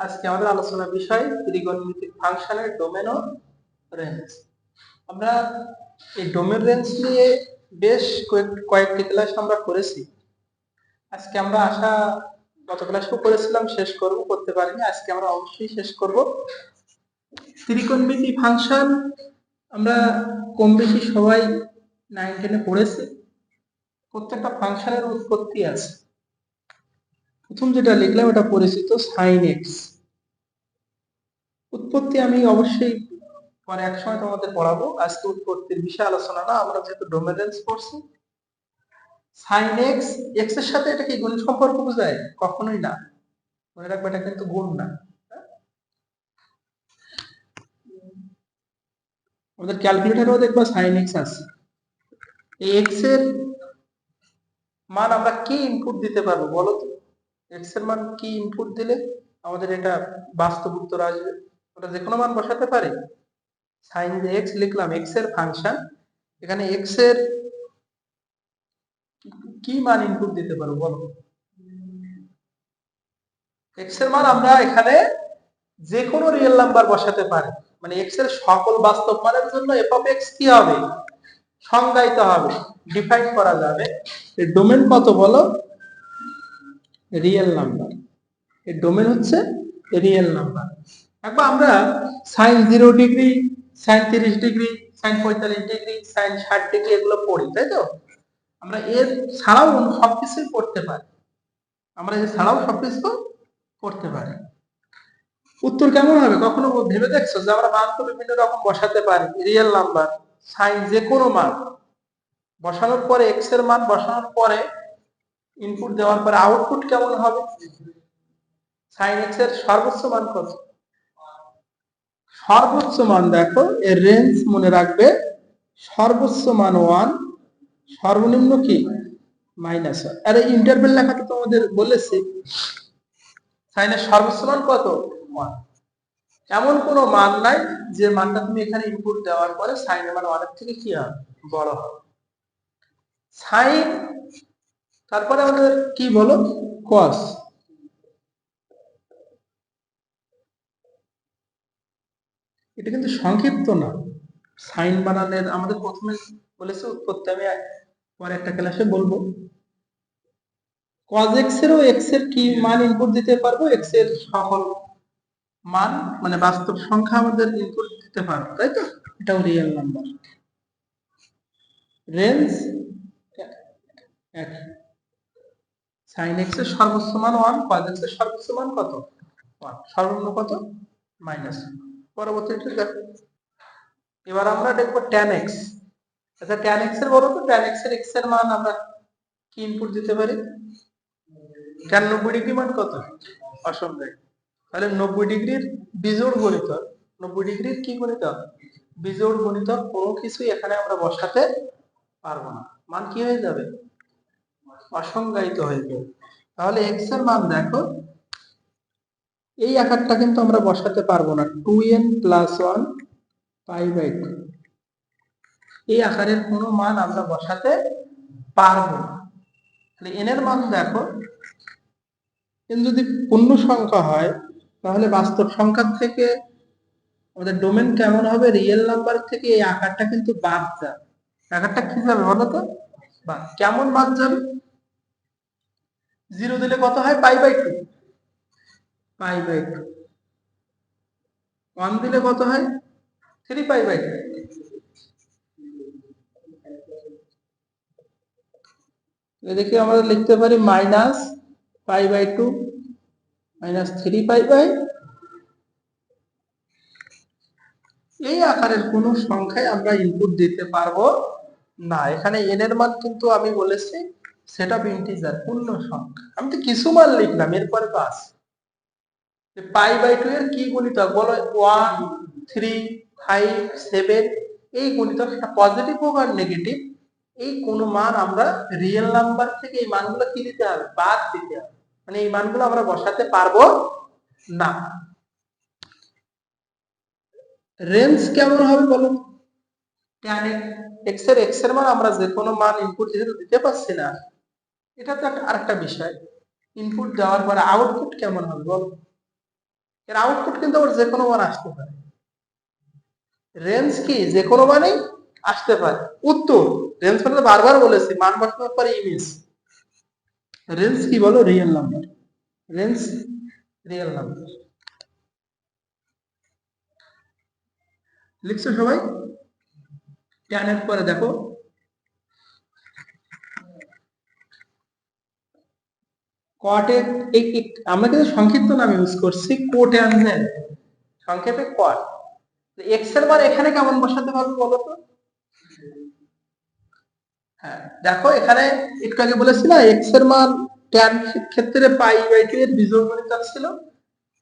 আজকে আমাদের আলোচনার বিষয় ত্রিকোণমিতিক ফাংশনের ডোমেন ও রেঞ্জ আমরা এই ডোমেন রেঞ্জ নিয়ে বেশ কয়েক- কয়েকটি ক্লাস আমরা করেছি। আজকে আমরা আশা, গত ক্লাসও করেছিলাম, শেষ করব, করতে পারিনি। আজকে আমরা অবশ্যই শেষ করব। ত্রিকোণমিতি ফাংশন আমরা কম বেশি সবাই নাইন টেনে পড়েছি। প্রত্যেকটা ফাংশনের উৎপত্তি আছে। প্রথম যেটা লিখলাম, ওটা পরিচিত সাইন এক্স উৎপত্তি আমি অবশ্যই পরে এক সময় তোমাদের পড়াবো। আজকে উৎপত্তির বিষয়ে আলোচনা না, আমরা যেহেতু ডোমেরেন্স পড়ছি সাইন এক্স এক্সের সাথে এটা কি গুণ সম্পর্ক বোঝায়? কখনোই না। মনে রাখবে এটা কিন্তু গুণ না। হ্যাঁ? আমাদের ক্যালকুলেটারও দেখবা সাইন এক্স আছে। এই এক্সের মান আমরা কি ইনপুট দিতে পারব বলো তো? এক্সের মান কি ইনপুট দিলে আমাদের এটা বাস্তব উত্তর আসবে? ওটা যে কোনো মান বসাতে পারি। সাইন যে এক্স লিখলাম এক্সের ফাংশন এখানে এক্সের কি মান ইনপুট দিতে পারব বলো? এক্সের মান আমরা এখানে যে কোনো রিয়েল নাম্বার বসাতে পারি। মানে এক্সের সকল বাস্তব মানের জন্য এফ অফ এক্স কি হবে? সংজ্ঞায়িত হবে ডিফাইন করা যাবে। এর ডোমেন কত বলো? রিয়েল নাম্বার এর ডোমেন হচ্ছে রিয়েল নাম্বার একবার আমরা সাইন জিরো ডিগ্রি সাইন তিরিশ ডিগ্রি সাইন পঁয়তাল্লিশ ডিগ্রি সাইন ষাট ডিগ্রি এগুলো পড়ি, তাই তো? আমরা এর ছাড়াও অন্য সবকিছুই পড়তে পারি। আমরা এর ছাড়াও সব কিছু করতে পারি। উত্তর কেমন হবে? কখনো ভেবে দেখছ যে আমরা মান তো বিভিন্ন রকম বসাতে পারি? রিয়েল নাম্বার সাইন যে কোনো মান। বসানোর পরে এক্সের মান বসানোর পরে ইনপুট দেওয়ার পরে আউটপুট কেমন হবে? সাইন এক্সের সর্বোচ্চ মান কত? সর্বোচ্চ মান দেখো, এর রেঞ্জ মনে রাখবে, সর্বোচ্চ মান ওয়ান সর্বনিম্ন কি? মাইনাস ওয়ান আর ইন্টারভেল লেখাটা তোমাদের বলেছি। সাইনের সর্বোচ্চ মান কত? ওয়ান এমন কোনো মান নাই, যে মানটা তুমি এখানে ইনপুট দেওয়ার পরে সাইনের মান ওয়ানের থেকে কি হবে? বড় হবে। সাইন তারপরে আমাদের কি বলো? কস এটা কিন্তু সংক্ষিপ্ত না। সাইন বানানের, আমাদের প্রথমে বলেছে উৎপত্তি আমি পরে একটা ক্লাসে বলব। কজ এক্স এরও এক্সের কি মান ইনপুট দিতে পারব? এক্সের সকল মান মানে বাস্তব সংখ্যা আমাদের ইনপুট দিতে পারব, তাই তো? এটাও রিয়েল নাম্বার রেঞ্জ সাইন এক্সের সর্বোচ্চ মান ওয়ান কজ এক্সের সর্বোচ্চ মান কত? ওয়ান সর্বনিম্ন কত? মাইনাস পরবর্তীটা দেখো। এবার আমরা দেখব ট্যান এক্স আচ্ছা ট্যান এক্সের বলো তো ট্যান এক্সের এক্সের মান আমরা কি ইনপুট দিতে পারি? ট্যান নব্বই ডিগ্রি মান কত? অসংখ্যায় তাহলে নব্বই ডিগ্রির বিজোড় গণিত, নব্বই ডিগ্রির কি গণিত? বিজোড় গণিত কোনো কিছুই এখানে আমরা বসাতে পারব না। মান কি হয়ে যাবে? অসংজ্ঞায়িত হয়ে যাবে। তাহলে এক্সের মান দেখো এই আকারটা কিন্তু আমরা বসাতে পারব না। Two n plus one pi by two এই আকারের কোনো মান আমরা বসাতে পারব তাহলে এন এর মান দেখো। এন যদি পূর্ণ সংখ্যা হয়, তাহলে বাস্তব সংখ্যার থেকে আমাদের ডোমেন কেমন হবে? রিয়েল নাম্বার থেকে এই আকারটা কিন্তু বাদ যাবে। আকারটা কি যাবে বলো তো? কেমন বাদ যাবে? জিরো দিলে কত হয়? Pi by two pi by two one দিলে কত হয়? থ্রি পাই বাই টু দেখি আমরা লিখতে পারি minus pi by two minus three pi by এই আকারের কোন সংখ্যায় আমরা ইনপুট দিতে পারব না। এখানে এন এর মান কিন্তু আমি বলেছি সেট ইন্টিজার পূর্ণ সংখ্যা। আমি তো কিছু মান লিখলাম, এরপরে পাস পাই বাই টু এর কি গুণিতক বলো ওয়ান থ্রি ফাইভ সেভেন এই গুণিতক সেটা পজিটিভ হোক আর নেগেটিভ এই কোন মান আমরা রিয়েল নাম্বার থেকে এই মানগুলো কি দিতে হবে? বাদ দিতে হবে। মানে এই মানগুলো আমরা বসাতে পারব না। রেঞ্জ কেমন হবে বলো? ট্যান এক্সের এক্সের মান আমরা যে কোনো মান ইনপুট যেহেতু দিতে পারছি না, এটা তো একটা আরেকটা বিষয়। ইনপুট দেওয়ার পরে আউটপুট কেমন হবে বলো? এর আউটপুট কিন্তু আবার যে কোনো মান আসতে পারে। রেঞ্জ কি? যে কোনো মানেই আসতে পারে। উত্তর রেঞ্জ মানে বারবার বলেছি, মান বসানোর পরে ইমেজ রেঞ্জ কি বলো? Real number range real number লিখছো সবাই? টেনের পরে দেখো। কোয়াটের আমরা কিন্তু সংক্ষিপ্ত নাম ইউজ করছি কোট্যানজেন সংক্ষেপে কোয়াট এক্সের মান এখানে কেমন বসাতে পারব বলো তো? হ্যাঁ দেখো এখানে একটু আগে বলেছি না এক্সের মান ট্যান ক্ষেত্রে পাই বাই টু এর বীজগণিত ছিল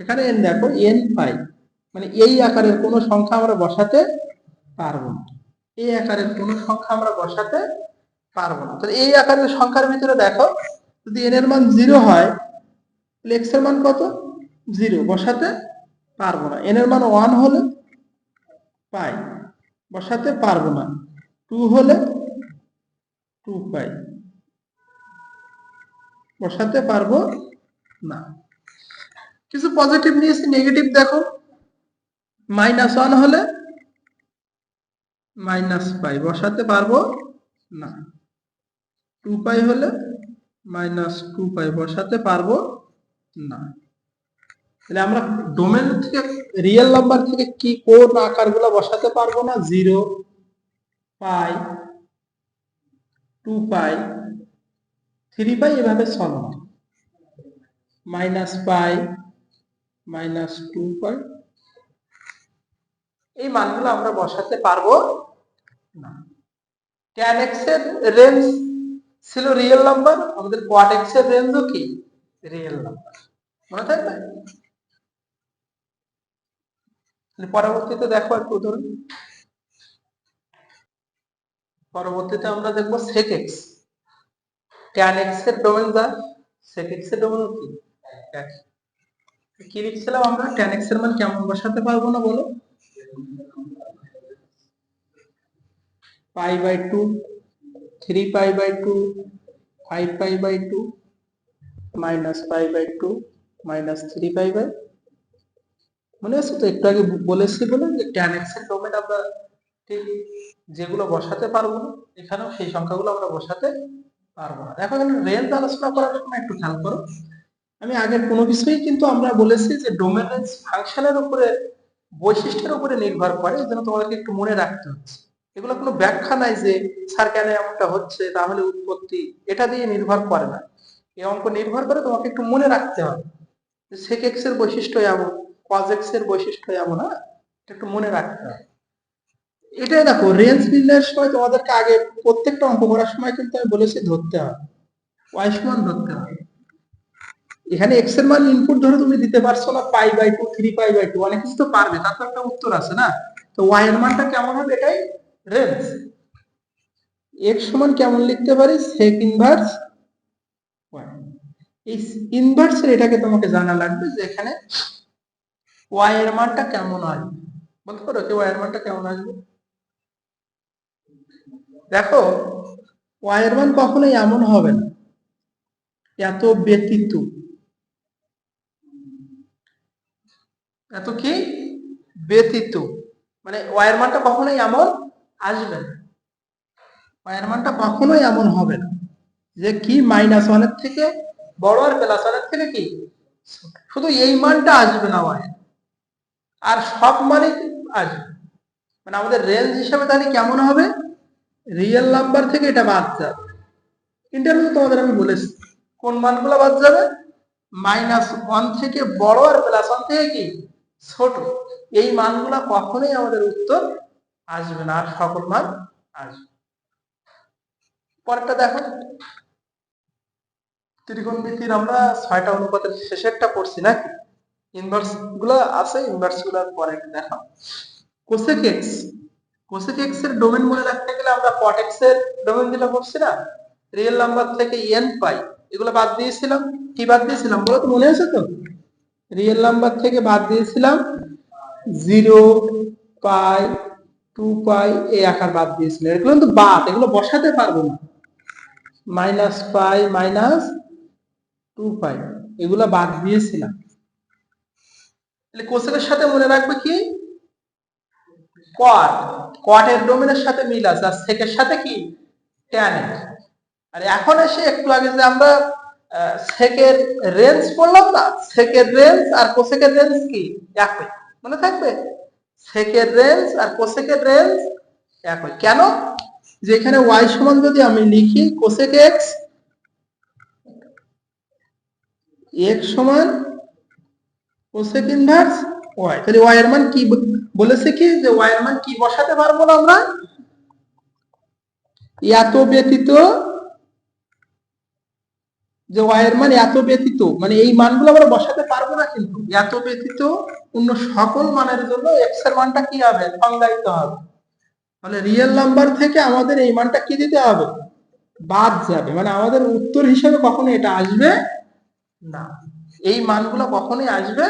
এখানে এন দেখো এন পাই মানে এই আকারের কোনো সংখ্যা আমরা বসাতে পারব না। এই আকারের কোনো সংখ্যা আমরা বসাতে পারব না। তাহলে এই আকারের সংখ্যার ভিতরে দেখো যদি এন এর মান জিরো হয়, তাহলে এক্সের মান কত? জিরো বসাতে পারব না। এন এর মান ওয়ান হলে পাই, বসাতে পারব না। টু হলে টু পাই, বসাতে পারব না। কিছু পজিটিভ নিয়েছি নেগেটিভ দেখো। মাইনাস ওয়ান হলে মাইনাস পাই, বসাতে পারব না। টু পাই হলে মাইনাস টু পাই বসাতে পারব? না। তাহলে আমরা ডোমেন থেকে রিয়েল নাম্বার থেকে কি কোন আকারগুলো বসাতে পারব না? Zero pi two pi three pi এভাবে না minus pi, minus two pi, এই মানগুলো আমরা বসাতে পারব? না। ট্যান এক্সের রেঞ্জ ছিল রিয়েল নাম্বার আমাদের কোয়াট এক্সের রেঞ্জও কি? রিয়েল নাম্বার মনে থাকবে? পরবর্তীতে দেখো একটু ধরুন। পরবর্তীতে আমরা দেখব সেক এক্স ট্যান এক্সের ডোমেন যা সেক এক্সের ডোমেন কি? কি লিখছিলাম আমরা? ট্যান এক্সের মান কেমন বসাতে পারব না বলো? Pi by two three pi by two five pi by two minus pi by two minus three pi by মনে আছে তো? একটু আগে বলেছি বলে যে ট্যান এক্সের ডোমেন আমরা ঠিক যেগুলো বসাতে পারব না, এখানেও সেই সংখ্যাগুলো আমরা বসাতে পারব না। দেখো এখানে রেঞ্জ আলোচনা করার সময় একটু খেয়াল করো। আমি আগের কোনো কিছুই কিন্তু আমরা বলেছি যে ডোমেন রেঞ্জ ফাংশনের উপরে, বৈশিষ্ট্যের উপরে নির্ভর করে, এই জন্য তোমাদেরকে একটু মনে রাখতে হচ্ছে। এগুলো কোনো ব্যাখ্যা নাই যে স্যার কেন এমনটা হচ্ছে, তাহলে উৎপত্তি এটা দিয়ে নির্ভর করে না। এই অঙ্ক নির্ভর করে তোমাকে একটু মনে রাখতে হবে। সেক এক্সের বৈশিষ্ট্য এমন কজ এক্সের বৈশিষ্ট্য এমন হ্যাঁ? একটু মনে রাখতে হবে। এটাই দেখো রেঞ্জ নির্ণয়ের সময় তোমাদেরকে আগে প্রত্যেকটা অঙ্ক করার সময় কিন্তু আমি বলেছি ধরতে হবে। ওয়াই ধরতে হবে। এখানে এক্সের মান ইনপুট ধরে তুমি দিতে পারছ না pi by two three pi by two অনেক কিছু তো পারবে, তার তো একটা উত্তর আছে না? তো ওয়াই এর মানটা কেমন হবে এটাই রেঞ্জ। এক্স সমান কেমন লিখতে পারি? সেক ইনভার্স এই ইনভার্সের এটাকে তোমাকে জানা লাগবে যে এখানে ওয়াই এর মানটা কেমন আসবে। বলতে পারো কি ওয়াই এর মানটা কেমন আসবে? দেখো ওয়াই এর মান কখনোই এমন হবে না। এত ব্যতীত। এত কি? ব্যতীত। মানে ওয়াই এর মানটা কখনোই এমন আসবে না। এর মানটা কখনোই এমন হবে না যে কি মাইনাস ওয়ানের থেকে বড় আর প্লাস ওয়ানের থেকে কি শুধু এই মানটা আসবে না ওয়াই আর সব মানে আসবে। মানে আমাদের রেঞ্জ হিসাবে তাহলে কেমন হবে? রিয়েল নাম্বার থেকে এটা বাদ যাবে। ইন্টারভিউ তোমাদের আমি বলেছি। কোন মানগুলো বাদ যাবে? মাইনাস ওয়ান থেকে বড় আর প্লাস ওয়ান থেকে কি? ছোট। এই মানগুলা কখনোই আমাদের উত্তর আসবে না, আর সকল মান আসবে। পরেরটা দেখো। ত্রিকোণমিতির আমরা ছয়টা অনুপাতের শেষেরটা পড়ছি নাকি? ইনভার্সগুলো আছে ইনভার্সগুলো পরে দেখা। কোসেক এক্স কোসেক এক্সের ডোমেন মনে রাখতে গেলে আমরা কট এক্সের ডোমেন দিলে পড়ছি না রিয়েল নাম্বার থেকে এন পাই, এগুলো বাদ দিয়েছিলাম। কি বাদ দিয়েছিলাম বলো তো, মনে আছে তো? রিয়েল নাম্বার থেকে বাদ দিয়েছিলাম জিরো পাই টু পাই এই আকার বাদ দিয়েছিলাম এগুলো কিন্তু বাদ, এগুলো বসাতে পারব না। Minus pi minus two pi, এগুলো বাদ দিয়েছিলাম। তাহলে কোসেকের সাথে মনে রাখবে কি? কট কটের ডোমেনের সাথে মিল আছে, আর সেকের সাথে কি? ট্যান আর এখন এসে একটু আগে যে আমরা সেকের রেঞ্জ পড়লাম না সেকের রেঞ্জ আর কোসেকের রেঞ্জ কি? একই। মনে থাকবে? সেকের রেঞ্জ আর কোসেকের রেঞ্জ একই কেন? যে এখানে ওয়াই সমান যদি আমি লিখি কোসেক এক্স এক্স সমান কোসেক ইনভার্স ওয়াই তাহলে ওয়াই এর মান কি বলেছে কি? যে ওয়াই এর মান কি বসাতে পারব না আমরা? এত ব্যতীত যে ওয়াই এর মান এত ব্যতীত মানে এই মানগুলো আমরা বসাতে পারব না কিন্তু। এত ব্যতীত অন্য সকল মানের জন্য এক্সের মানটা কি হবে? সংজ্ঞায়িত হবে। মানে রিয়েল নাম্বার থেকে আমাদের এই মানটা কি দিতে হবে? বাদ যাবে। মানে আমাদের উত্তর হিসেবে কখনো এটা আসবে না। এই মানগুলো কখনোই আসবে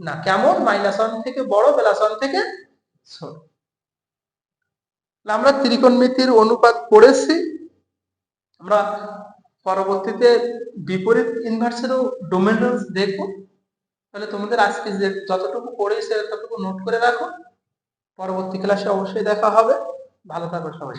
না। কেমন? মাইনাস ওয়ান থেকে বড় প্লাস ওয়ান থেকে ছোট। তাহলে আমরা ত্রিকোণমিতির অনুপাত পড়েছি। আমরা পরবর্তীতে বিপরীত ইনভার্সেরও ডোমেন দেখব। তাহলে তোমাদের আজকে যে যতটুকু পড়েছে ততটুকু নোট করে রাখো। পরবর্তী ক্লাসে অবশ্যই দেখা হবে। ভালো থাকো সবাই।